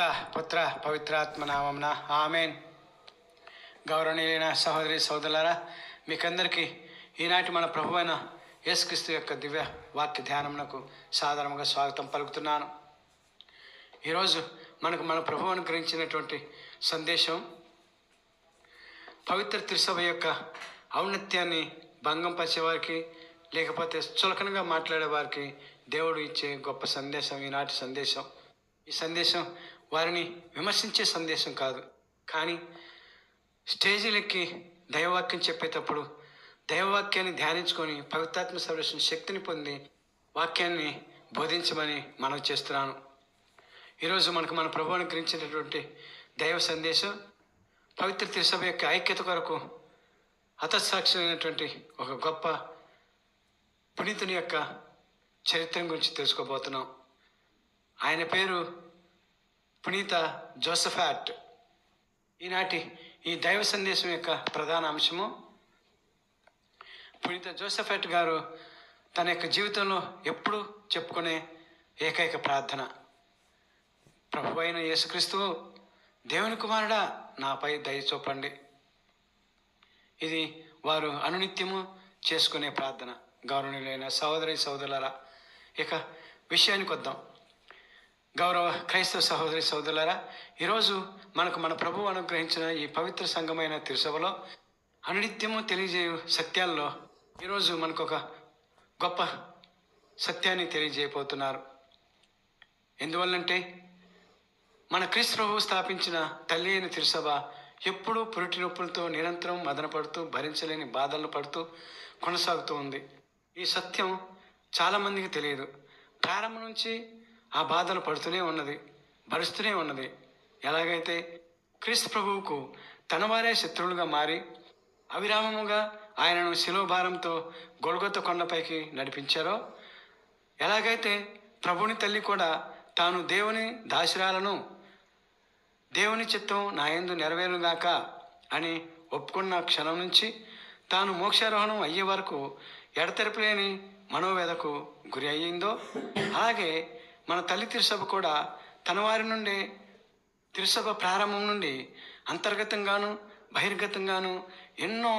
పిత పుత్ర పవిత్రాత్మ నామంన ఆమెన్ గౌరవనీయులైన సహోదరి సోదరులారా మీకందరికీ ఈనాటి మన ప్రభు అయిన యేసుక్రీస్తు యొక్క దివ్య వాక్య ధ్యానమునకు సాధారణంగా స్వాగతం పలుకుతున్నాను. ఈరోజు మనకు మన ప్రభు అనుగ్రహించినటువంటి సందేశం పవిత్ర త్రిసభ యొక్క ఔన్నత్యాన్ని భంగం పరిచేవారికి లేకపోతే చులకనగా మాట్లాడే వారికి దేవుడు ఇచ్చే గొప్ప సందేశం ఈనాటి సందేశం. ఈ సందేశం వారిని విమర్శించే సందేశం కాదు. కానీ స్టేజీలెక్కి దైవవాక్యం చెప్పేటప్పుడు దైవవాక్యాన్ని ధ్యానించుకొని పవిత్రాత్మ సర్వేషన్ శక్తిని పొంది వాక్యాన్ని బోధించమని మనం చేస్తున్నాను. ఈరోజు మనకు మన ప్రభు అనుగ్రహించినటువంటి దైవ సందేశం పవిత్ర త్రిసభ యొక్క ఐక్యత కొరకు హతసాక్షులైనటువంటి ఒక గొప్ప పునీతుని యొక్క చరిత్ర గురించి తెలుసుకోబోతున్నాం. ఆయన పేరు పునీత జోసఫాట్. ఈనాటి ఈ దైవ సందేశం యొక్క ప్రధాన అంశము పునీత జోసఫాట్ గారు తన యొక్క జీవితంలో ఎప్పుడు చెప్పుకునే ఏకైక ప్రార్థన. ప్రభు అయిన యేసుక్రీస్తు దేవుని కుమారుడా నాపై దయ చూపండి. ఇది వారు అనునిత్యము చేసుకునే ప్రార్థన. గౌరవనీయులైన సహోదరి సహోదరులారా ఇక విషయానికి వద్దాం. గౌరవ క్రైస్తవ సహోదరి సహోదరులారా ఈరోజు మనకు మన ప్రభువు అనుగ్రహించిన ఈ పవిత్ర సంఘమైన తిరుసభలో అనునిత్యము తెలియజేయు సత్యాల్లో ఈరోజు మనకు ఒక గొప్ప సత్యాన్ని తెలియజేయబోతున్నారు. ఎందువల్లంటే మన క్రీస్తు ప్రభువు స్థాపించిన తల్లి అయిన తిరుసభ ఎప్పుడూ పురిటి నొప్పులతో నిరంతరం మదనపడుతూ భరించలేని బాధలు పడుతూ కొనసాగుతూ ఉంది. ఈ సత్యం చాలామందికి తెలియదు. ప్రారంభం నుంచి ఆ బాధలు పడుతూనే ఉన్నది భరుస్తూనే ఉన్నది. ఎలాగైతే క్రీస్తు ప్రభువుకు తన వారే శత్రువులుగా మారి అవిరామముగా ఆయనను శిలోభారంతో గొడగొత్త కొండపైకి నడిపించారో ఎలాగైతే ప్రభుని తల్లి కూడా తాను దేవుని దాసిరాలను దేవుని చిత్తం నా యందు నెరవేరుగాక అని ఒప్పుకున్న క్షణం నుంచి తాను మోక్షారోహణం అయ్యే వరకు ఎడతెరపలేని మనోవేదకు గురి అయ్యిందో అలాగే మన తల్లి తిరుసభ కూడా తన వారి నుండి తిరుసభ ప్రారంభం నుండి అంతర్గతంగాను బహిర్గతంగాను ఎన్నో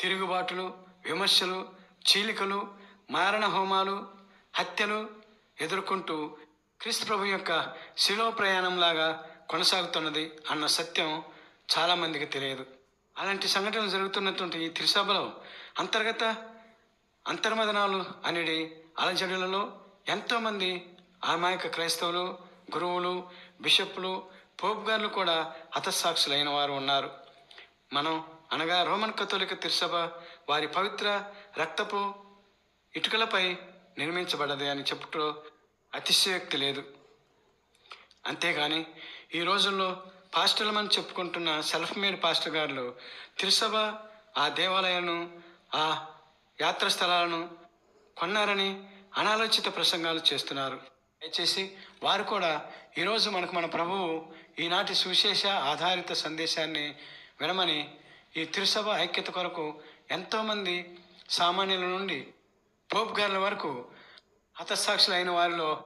తిరుగుబాటులు విమర్శలు చీలికలు మారణ హోమాలు హత్యలు ఎదుర్కొంటూ క్రీస్తు ప్రభు యొక్క శిలో ప్రయాణంలాగా కొనసాగుతున్నది అన్న సత్యం చాలామందికి తెలియదు. అలాంటి సంఘటనలు జరుగుతున్నటువంటి ఈ త్రిసభలో అంతర్గత అంతర్మదనాలు అనేది అలజడులలో ఎంతోమంది అమాయక క్రైస్తవులు గురువులు బిషప్లు పోప్ గారులు కూడా హతసాక్షులైన వారు ఉన్నారు. మనం అనగా రోమన్ కథోలిక తిరుసభ వారి పవిత్ర రక్తపు ఇటుకలపై నిర్మించబడ్డది అని చెప్పుటో అతిశయోక్తి లేదు. అంతేగాని ఈ రోజుల్లో పాస్టర్లమని చెప్పుకుంటున్న సెల్ఫ్ మేడ్ పాస్టర్ గారులు తిరుసభ ఆ దేవాలయాలను ఆ యాత్ర స్థలాలను కొన్నారని అనాలోచిత ప్రసంగాలు చేస్తున్నారు. దయచేసి వారు కూడా ఈరోజు మనకు మన ప్రభువు ఈనాటి సువిశేష ఆధారిత సందేశాన్ని వినమని ఈ తిరుసభ ఐక్యత కొరకు ఎంతోమంది సామాన్యుల నుండి పోప్ గారుల వరకు హతసాక్షులైన వారిలో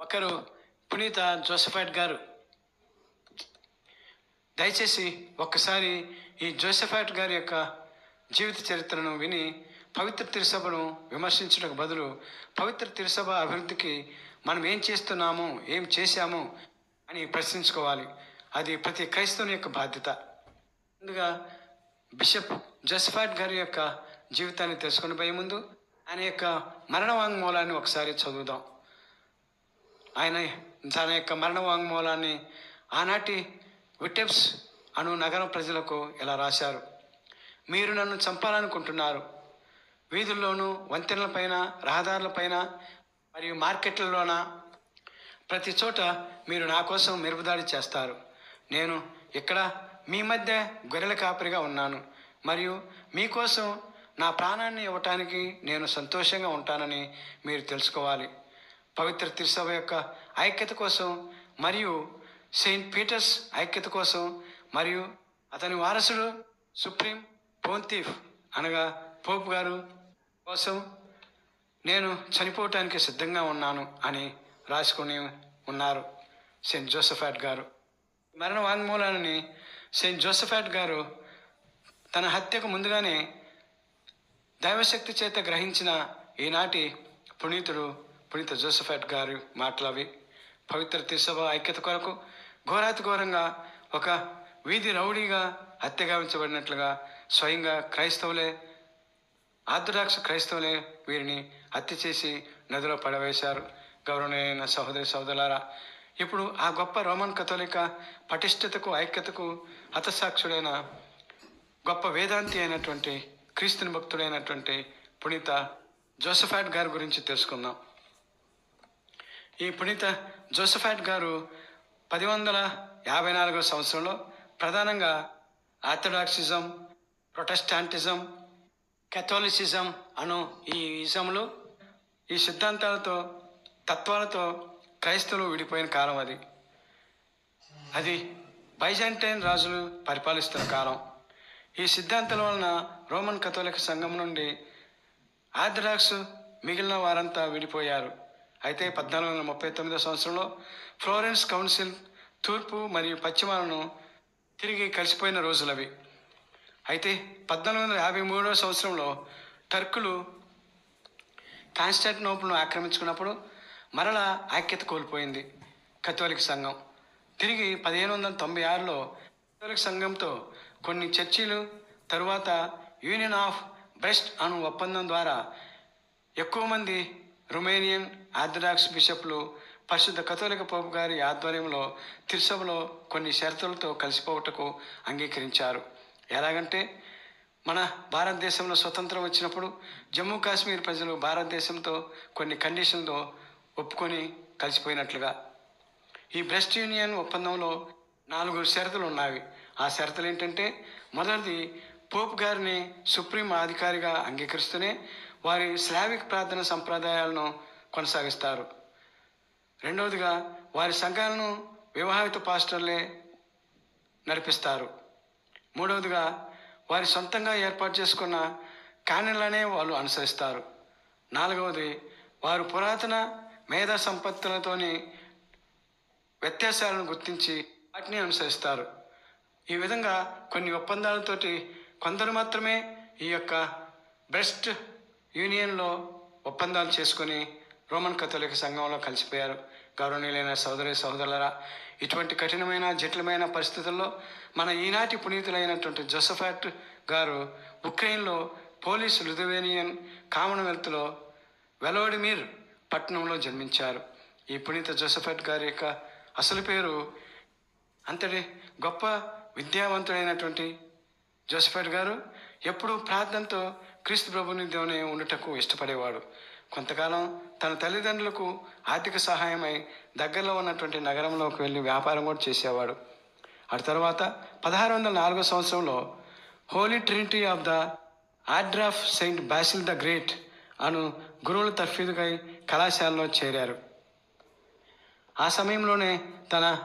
ఒకరు పునీత జోసఫైట్ గారు. దయచేసి ఒక్కసారి ఈ జోసఫైట్ గారి యొక్క జీవిత చరిత్రను విని పవిత్ర తిరుసభను విమర్శించడానికి బదులు పవిత్ర తిరుసభ అభివృద్ధికి మనం ఏం చేస్తున్నాము ఏం చేశాము అని ప్రశ్నించుకోవాలి. అది ప్రతి క్రైస్తవుని యొక్క బాధ్యత. ముందుగా బిషప్ జస్ఫాట్ గారి యొక్క జీవితాన్ని తెలుసుకుని పోయే ముందు ఆయన యొక్క మరణ వాంగ్మూలాన్ని ఒకసారి చదువుదాం. ఆయన తన యొక్క మరణ వాంగ్మూలాన్ని ఆనాటి విటెప్స్ అను నగరం ప్రజలకు ఇలా రాశారు. మీరు నన్ను చంపాలనుకుంటున్నారు. వీధుల్లోనూ వంతెనలపైన రహదారులపైన మరియు మార్కెట్లలోన ప్రతి చోట మీరు నా కోసం మెరుపుదాడి చేస్తారు. నేను ఇక్కడ మీ మధ్య గొర్రెల కాపరిగా ఉన్నాను. మరియు మీకోసం నా ప్రాణాన్ని ఇవ్వటానికి నేను సంతోషంగా ఉంటానని మీరు తెలుసుకోవాలి. పవిత్ర తిరుసభ యొక్క ఐక్యత కోసం మరియు సెయింట్ పీటర్స్ ఐక్యత కోసం మరియు అతని వారసుడు సుప్రీం పోంతీఫ్ అనగా పోప్ గారు కోసం నేను చనిపోవటానికి సిద్ధంగా ఉన్నాను అని రాసుకుని ఉన్నారు సెయింట్ జోసఫాట్ గారు. మరణ వాంగ్మూలాన్ని సెయింట్ జోసఫాట్ గారు తన హత్యకు ముందుగానే దైవశక్తి చేత గ్రహించిన ఈనాటి పునీతుడు పునీత జోసఫాట్ గారి మాట్లాడి పవిత్ర తీసభ ఐక్యత కొరకు ఘోరాతి ఘోరంగా ఒక వీధి రౌడీగా హత్య గావించబడినట్లుగా స్వయంగా క్రైస్తవులే ఆర్థడాక్స్ క్రైస్తవులే వీరిని హత్య చేసి నదిలో పడవేశారు. గౌరవనీయమైన సహోదరి సహోదరులారా ఇప్పుడు ఆ గొప్ప రోమన్ కథోలిక పటిష్టతకు ఐక్యతకు హతసాక్షుడైన గొప్ప వేదాంతి అయినటువంటి క్రీస్తుని భక్తుడైనటువంటి పునీత జోసఫాట్ గారి గురించి తెలుసుకుందాం. ఈ పునీత జోసఫాట్ గారు పది వందల యాభై నాలుగవ సంవత్సరంలో ప్రధానంగా ఆర్థడాక్సిజం ప్రొటెస్టాంటిజం కెథోలిసిజం అను ఈ ఇజంలో ఈ సిద్ధాంతాలతో తత్వాలతో క్రైస్తవులు విడిపోయిన కాలం అది. అది బైజాంటైన్ రాజులు పరిపాలిస్తున్న కాలం. ఈ సిద్ధాంతాల వలన రోమన్ కథోలిక సంఘం నుండి ఆర్థడాక్స్ మిగిలిన వారంతా విడిపోయారు. అయితే పద్నాలుగు వందల ముప్పై తొమ్మిదో సంవత్సరంలో ఫ్లోరెన్స్ కౌన్సిల్ తూర్పు మరియు పశ్చిమాలను తిరిగి కలిసిపోయిన రోజులవి. అయితే పద్నాలుగు వందల యాభై మూడవ సంవత్సరంలో టర్కులు కాన్స్టాంటినోపుల్ను ఆక్రమించుకున్నప్పుడు మరలా ఐక్యత కోల్పోయింది కథోలిక సంఘం. తిరిగి పదిహేను వందల తొంభై ఆరులో కథోలిక సంఘంతో కొన్ని చర్చీలు తరువాత యూనియన్ ఆఫ్ బ్రెస్ట్ అను ఒప్పందం ద్వారా ఎక్కువ మంది రొమేనియన్ ఆర్థడాక్స్ బిషప్లు పరిశుద్ధ కథోలిక పోపు గారి ఆధ్వర్యంలో తిరుసభలో కొన్ని షరతులతో కలిసిపోవటకు అంగీకరించారు. ఎలాగంటే మన భారతదేశంలో స్వతంత్రం వచ్చినప్పుడు జమ్మూ కాశ్మీర్ ప్రజలు భారతదేశంతో కొన్ని కండిషన్తో ఒప్పుకొని కలిసిపోయినట్లుగా. ఈ బ్రెస్ట్ యూనియన్ ఒప్పందంలో నాలుగు షరతులు ఉన్నాయి ఆ షరతులు ఏంటంటే మొదటిది పోప్ గారిని సుప్రీం అధికారిగా అంగీకరిస్తూనే వారి స్లావిక్ ప్రార్థన సంప్రదాయాలను కొనసాగిస్తారు. రెండవదిగా వారి సంఘాలను వివాహిత పాస్టర్లే నడిపిస్తారు. మూడవదిగా వారి సొంతంగా ఏర్పాటు చేసుకున్న కానెలనే వాళ్ళు అనుసరిస్తారు. నాలుగవది వారు పురాతన మేధా సంపత్తులతోని వ్యత్యాసాలను గుర్తించి వాటిని అనుసరిస్తారు. ఈ విధంగా కొన్ని ఒప్పందాలతోటి కొందరు మాత్రమే ఈ యొక్క బ్రెస్ట్ యూనియన్లో ఒప్పందాలు చేసుకొని రోమన్ కథోలిక సంఘంలో కలిసిపోయారు. గౌరవనీయులైన సోదరి సహోదరులరా ఇటువంటి కఠినమైన జటిలమైన పరిస్థితుల్లో మన ఈనాటి పునీతులైనటువంటి జోసఫాట్ గారు ఉక్రెయిన్లో పోలీస్ లుథువేనియన్ కామన్వెల్త్లో వెలోడిమిర్ పట్టణంలో జన్మించారు. ఈ పునీత జోసఫాట్ గారి యొక్క అసలు పేరు అంతటి గొప్ప విద్యావంతుడైనటువంటి జోసఫాట్ గారు ఎప్పుడూ ప్రార్థనతో క్రీస్తు ప్రభుని దేవుని ఉండటకు ఇష్టపడేవాడు. కొంతకాలం తన తల్లిదండ్రులకు ఆర్థిక సహాయమై దగ్గరలో ఉన్నటువంటి నగరంలోకి వెళ్ళి వ్యాపారం కూడా చేసేవాడు. ఆ తర్వాత పదహారు వందల నాలుగో సంవత్సరంలో Holy Trinity of the Order of Saint Basil the Great అను గురువుల తర్ఫీదుకై కళాశాలలో చేరారు. ఆ సమయంలోనే తన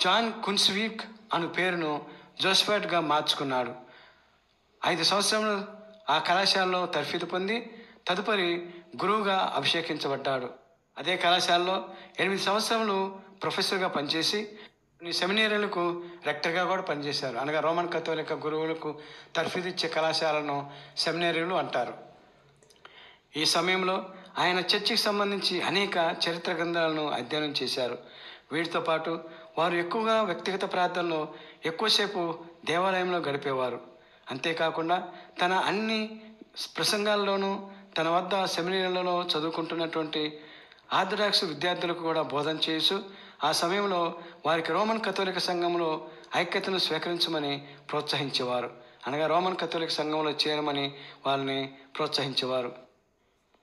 జాన్ కున్స్వీక్ అను పేరును జోస్ఫాట్గా మార్చుకున్నాడు. ఐదు సంవత్సరములు ఆ కళాశాలలో తర్ఫీదు పొంది తదుపరి గురువుగా అభిషేకించబడ్డాడు. అదే కళాశాలలో ఎనిమిది సంవత్సరములు ప్రొఫెసర్గా పనిచేసి కొన్ని సెమినేరీలకు రెక్టర్గా కూడా పనిచేశారు. అనగా రోమన్ కథోలిక గురువులకు తర్ఫీదు ఇచ్చే కళాశాలను సెమినేరీలు అంటారు. ఈ సమయంలో ఆయన చర్చికి సంబంధించి అనేక చరిత్ర గ్రంథాలను అధ్యయనం చేశారు. వీటితో పాటు వారు ఎక్కువగా వ్యక్తిగత ప్రార్థనలో ఎక్కువసేపు దేవాలయంలో గడిపేవారు. అంతేకాకుండా తన అన్ని ప్రసంగాల్లోనూ తన వద్ద సెమినీలలో చదువుకుంటున్నటువంటి ఆర్థడాక్స్ విద్యార్థులకు కూడా బోధన చేస్తూ ఆ సమయంలో వారికి రోమన్ కథోలిక సంఘంలో ఐక్యతను స్వీకరించమని ప్రోత్సహించేవారు. అనగా రోమన్ కథోలిక సంఘంలో చేరమని వాళ్ళని ప్రోత్సహించేవారు.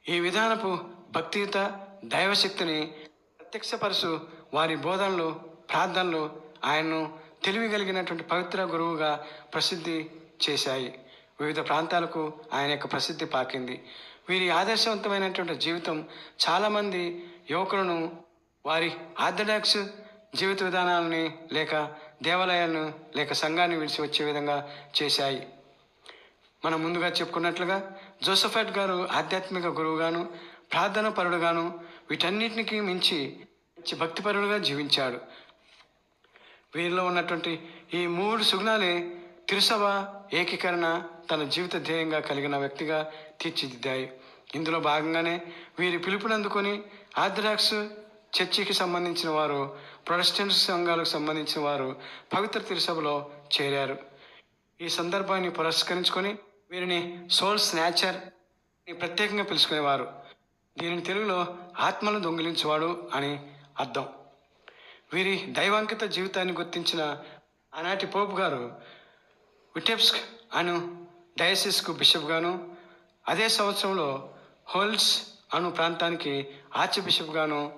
ఈ విధానపు భక్తియుత దైవశక్తిని ప్రత్యక్షపరచు వారి బోధనలు ప్రార్థనలు ఆయన్ను తెలివి కలిగినటువంటి పవిత్ర గురువుగా ప్రసిద్ధి చేశాయి. వివిధ ప్రాంతాలకు ఆయన యొక్క ప్రసిద్ధి పాకింది. వీరి ఆదర్శవంతమైనటువంటి జీవితం చాలామంది యువకులను వారి ఆర్థడాక్స్ జీవిత విధానాలని లేక దేవాలయాలను లేక సంఘాన్ని విడిచి వచ్చే విధంగా చేశాయి. మనం ముందుగా చెప్పుకున్నట్లుగా జోసఫాట్ గారు ఆధ్యాత్మిక గురువుగాను ప్రార్థన పరుడుగాను వీటన్నిటికీ మించి మంచి భక్తిపరుడుగా జీవించాడు. వీరిలో ఉన్నటువంటి ఈ మూడు సుగుణాలే తిరుసభ ఏకీకరణ తన జీవిత ధ్యేయంగా కలిగిన వ్యక్తిగా తీర్చిదిద్దాయి. ఇందులో భాగంగానే వీరి పిలుపునందుకొని ఆర్థడాక్స్ చర్చికి సంబంధించిన వారు ప్రొటెస్టెంట్ సంఘాలకు సంబంధించిన వారు పవిత్ర తిరుసభలో చేరారు. ఈ సందర్భాన్ని పురస్కరించుకొని వీరిని సోల్ స్నాచర్ ప్రత్యేకంగా పిలుచుకునేవారు. దీనిని తెలుగులో ఆత్మను దొంగిలించేవాడు అని అర్థం. వీరి దైవాంకిత జీవితాన్ని గుర్తించిన ఆనాటి పోపు గారు విటెప్స్క్ అను డయసిస్కు బిషప్గాను అదే సంవత్సరంలో హోల్స్ అను ప్రాంతానికి ఆర్చ్ బిషప్గాను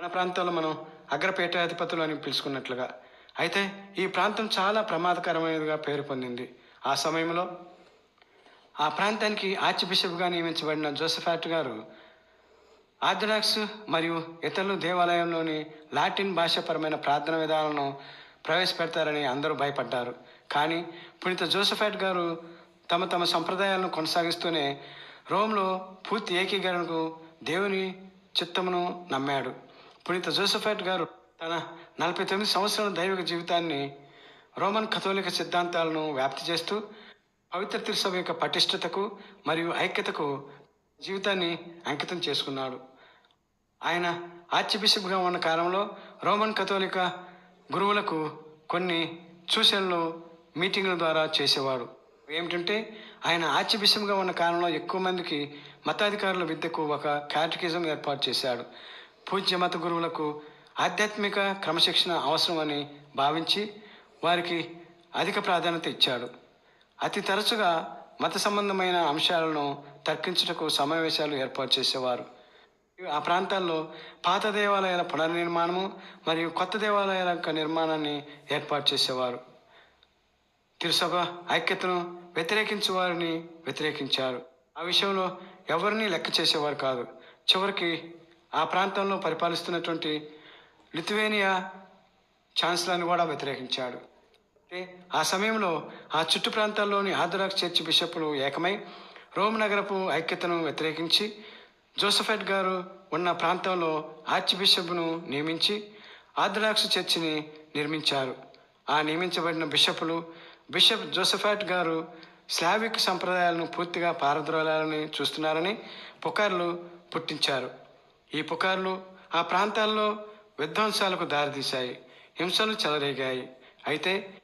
మన ప్రాంతంలో మనం అగ్రపేటాధిపతులు అని పిలుచుకున్నట్లుగా. అయితే ఈ ప్రాంతం చాలా ప్రమాదకరమైనదిగా పేరు పొందింది. ఆ సమయంలో ఆ ప్రాంతానికి ఆర్చ్ బిషప్గా నియమించబడిన జోసఫాట్ గారు ఆర్థడాక్స్ మరియు ఇతరులు దేవాలయంలోని లాటిన్ భాషాపరమైన ప్రార్థన విధానాలను ప్రవేశపెడతారని అందరూ భయపడ్డారు. కానీ పునీత జోసఫాట్ గారు తమ తమ సంప్రదాయాలను కొనసాగిస్తూనే రోమ్లో పూర్తి ఏకీకరణకు దేవుని చిత్తమును నమ్మాడు. పునీత జోసఫాట్ గారు తన నలభై తొమ్మిది సంవత్సరాల దైవిక జీవితాన్ని రోమన్ కథోలిక సిద్ధాంతాలను వ్యాప్తి చేస్తూ పవిత్ర తిరుసభ యొక్క పటిష్టతకు మరియు ఐక్యతకు జీవితాన్ని అంకితం చేసుకున్నాడు. ఆయన ఆర్చిబిషప్గా ఉన్న కాలంలో రోమన్ కథోలిక గురువులకు కొన్ని సూచనలు మీటింగుల ద్వారా చేసేవాడు. ఏమిటంటే ఆయన ఆర్చ్ ఉన్న కాలంలో ఎక్కువ మందికి మతాధికారుల విద్యకు ఒక క్యాటకిజం ఏర్పాటు చేశాడు. పూజ్య మత గురువులకు ఆధ్యాత్మిక క్రమశిక్షణ అవసరమని భావించి వారికి అధిక ప్రాధాన్యత ఇచ్చాడు. అతి తరచుగా మత సంబంధమైన అంశాలను తర్కించుటకు సమావేశాలు ఏర్పాటు చేసేవారు. ఆ ప్రాంతాల్లో పాత దేవాలయాల పునర్నిర్మాణము మరియు కొత్త దేవాలయాల యొక్క నిర్మాణాన్ని ఏర్పాటు చేసేవారు. తిరుసభ ఐక్యతను వ్యతిరేకించే వారిని వ్యతిరేకించారు. ఆ విషయంలో ఎవరిని లెక్క చేసేవారు కాదు. చివరికి ఆ ప్రాంతంలో పరిపాలిస్తున్నటువంటి లిథువేనియా ఛాన్సలర్ని కూడా వ్యతిరేకించాడు. అంటే ఆ సమయంలో ఆ చుట్టు ప్రాంతాల్లోని ఆర్థడాక్స్ చర్చి బిషప్లు ఏకమై రోమ్ నగరపు ఐక్యతను వ్యతిరేకించి జోసఫెట్ గారు ఉన్న ప్రాంతంలో ఆర్చ్ బిషప్ను నియమించి ఆర్థడాక్స్ చర్చిని నిర్మించారు. ఆ నియమించబడిన బిషపులు బిషప్ జోసఫాట్ గారు స్లావిక్ సంప్రదాయాలను పూర్తిగా పారద్రోలాలని చూస్తున్నారని పుకార్లు పుట్టించారు. ఈ పుకార్లు ఆ ప్రాంతాల్లో విధ్వంసాలకు దారితీశాయి హింసలు చెలరేగాయి. అయితే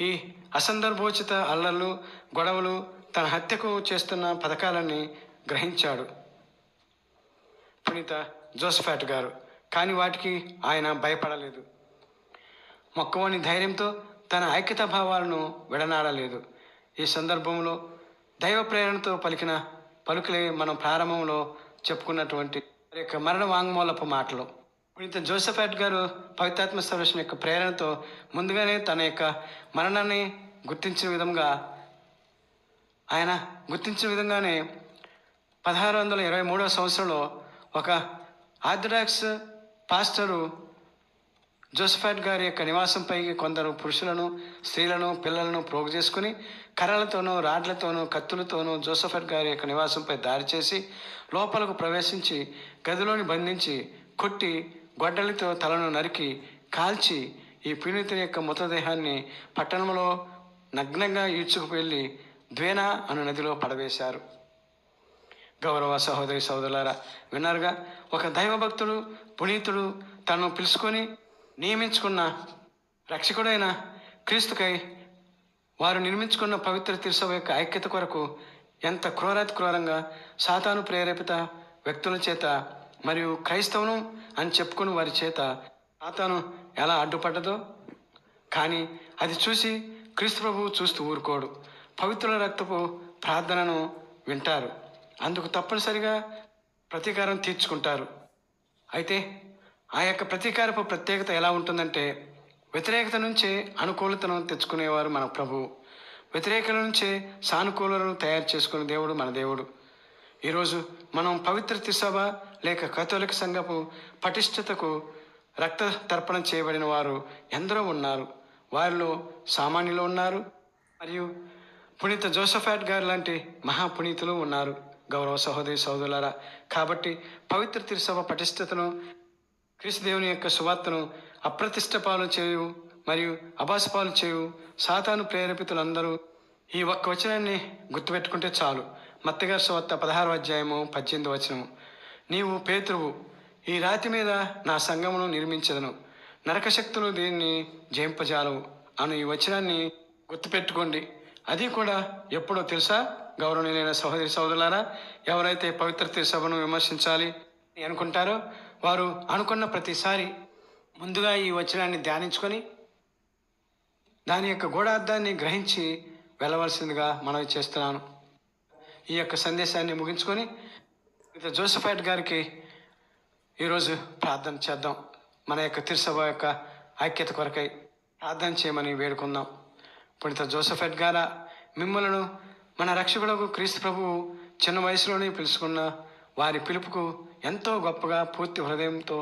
ఈ అసందర్భోచిత అల్లర్లు గొడవలు తన హత్యకు చేస్తున్న పథకాలని గ్రహించాడు పునీత జోసఫాట్ గారు. కానీ వాటికి ఆయన భయపడలేదు. మొక్కవని ధైర్యంతో తన ఐక్యతా భావాలను విడనాడలేదు. ఈ సందర్భంలో దైవ ప్రేరణతో పలికిన పలుకులే మనం ప్రారంభంలో చెప్పుకున్నటువంటి యొక్క మరణ వాంగ్మూలపు మాటలు. ఇంత జోసఫాట్ గారు పవిత్రాత్మ సర్వేషన్ యొక్క ప్రేరణతో ముందుగానే తన యొక్క మరణాన్ని గుర్తించిన విధంగా ఆయన గుర్తించిన విధంగానే పదహారు వందల ఇరవై మూడవ సంవత్సరంలో ఒక ఆర్థడాక్స్ పాస్టరు జోసఫాట్ గారి యొక్క నివాసంపై కొందరు పురుషులను స్త్రీలను పిల్లలను ప్రోగు చేసుకుని కర్రలతోనూ రాడ్లతోనూ కత్తులతోనూ జోసఫాట్ గారి యొక్క నివాసంపై దాడి చేసి లోపలకు ప్రవేశించి గదిలోని బంధించి కొట్టి గొడ్డలితో తలను నరికి కాల్చి ఈ పీడితుని యొక్క మృతదేహాన్ని పట్టణంలో నగ్నంగా ఈడ్చుకు వెళ్ళి ద్వేనా అను నదిలో పడవేశారు. గౌరవ సహోదరి సహోదరులారా విన్నారుగా? ఒక దైవభక్తుడు పునీతుడు తను పిలుచుకొని నియమించుకున్న రక్షకుడైన క్రీస్తుకై వారు నిర్మించుకున్న పవిత్ర తిరుసభ యొక్క ఐక్యత కొరకు ఎంత క్రూరాతి క్రూరంగా సాతాను ప్రేరేపిత వ్యక్తుల చేత మరియు క్రైస్తవును అని చెప్పుకుని వారి చేత సాతాను ఎలా అడ్డుపడ్డదో కానీ అది చూసి క్రీస్తు ప్రభువు చూస్తూ ఊరుకోడు. పవిత్రుల రక్తపు ప్రార్థనను వింటారు. అందుకు తప్పనిసరిగా ప్రతీకారం తీర్చుకుంటారు. అయితే ఆ యొక్క ప్రతీకారపు ప్రత్యేకత ఎలా ఉంటుందంటే వ్యతిరేకత నుంచే అనుకూలతను తెచ్చుకునేవారు మన ప్రభువు వ్యతిరేకత నుంచే సానుకూలను తయారు చేసుకునే దేవుడు మన దేవుడు. ఈరోజు మనం పవిత్ర తిసభ లేక కథోలిక సంఘపు పటిష్టతకు రక్త తర్పణం చేయబడిన వారు ఎందరో ఉన్నారు. వారిలో సామాన్యులు ఉన్నారు. మరియు పునీత జోసఫాట్ గారు లాంటి మహాపునీతులు ఉన్నారు. గౌరవ సహోదరి సహోదరులారా కాబట్టి పవిత్ర తిరుసభ పటిష్టతను క్రీస్తుదేవుని యొక్క సువార్తను అప్రతిష్ట పాలు చేయు మరియు అభాసపాలు చేయు సాతాను ప్రేరేపితులందరూ ఈ ఒక్క వచనాన్ని గుర్తుపెట్టుకుంటే చాలు. మత్తగారి సువార్త పదహారు అధ్యాయము పద్దెనిమిది వచనము. నీవు పేతురువు ఈ రాతి మీద నా సంగమును నిర్మించదను. నరకశక్తులు దీన్ని జయింపజాలవు అను ఈ వచనాన్ని గుర్తుపెట్టుకోండి. అది కూడా ఎప్పుడో తెలుసా? గౌరవనీయులైన సహోదరి సహోదరులారా ఎవరైతే పవిత్ర సభను విమర్శించాలి అనుకుంటారో వారు అనుకున్న ప్రతిసారి ముందుగా ఈ వచనాన్ని ధ్యానించుకొని దాని యొక్క గూఢార్థాన్ని గ్రహించి వెళ్ళవలసిందిగా మనవి చేస్తున్నాను. ఈ యొక్క సందేశాన్ని ముగించుకొని ఇక జోసఫైట్ గారికి ఈరోజు ప్రార్థన చేద్దాం. మన యొక్క తిరుసభ యొక్క ఐక్యత కొరకై ప్రార్థన చేయమని వేడుకుందాం. పుణిత జోసఫెట్ గారా మిమ్మలను మన రక్షకులకు క్రీస్తు ప్రభువు చిన్న వయసులోనే పిలుచుకున్న వారి పిలుపుకు ఎంతో గొప్పగా పూర్తి హృదయంతో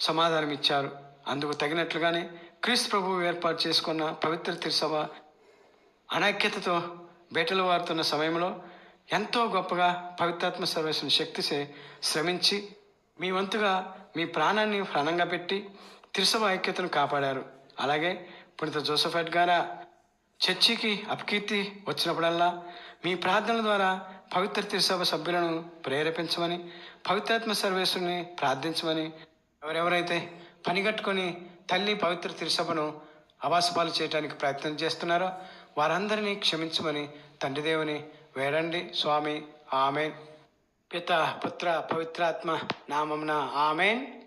సమాధానం ఇచ్చారు అందుకు తగినట్లుగానే క్రీస్తు ప్రభువు ఏర్పాటు చేసుకున్న పవిత్ర తిరుసభ అనైక్యతతో బేటలు వారుతున్న సమయంలో ఎంతో గొప్పగా పవిత్రాత్మ సర్వేశ్వర శక్తిసే శ్రమించి మీ వంతుగా మీ ప్రాణాన్ని ప్రాణంగా పెట్టి తిరుసభ ఐక్యతను కాపాడారు. అలాగే పుణిత జోసఫైట్ గారా చర్చికి అపకీర్తి వచ్చినప్పుడల్లా మీ ప్రార్థనల ద్వారా పవిత్ర తిరుసభ సభ్యులను ప్రేరేపించమని పవిత్రాత్మ సర్వేశ్వరుని ప్రార్థించమని ఎవరెవరైతే పనిగట్టుకొని తల్లి పవిత్ర తిరుసభను అవాసపాలు చేయడానికి ప్రయత్నం చేస్తున్నారో వారందరినీ క్షమించమని తండ్రి దేవుని వేడండి. స్వామి ఆమెన్. పిత పుత్ర పవిత్రాత్మ నామమున ఆమెన్.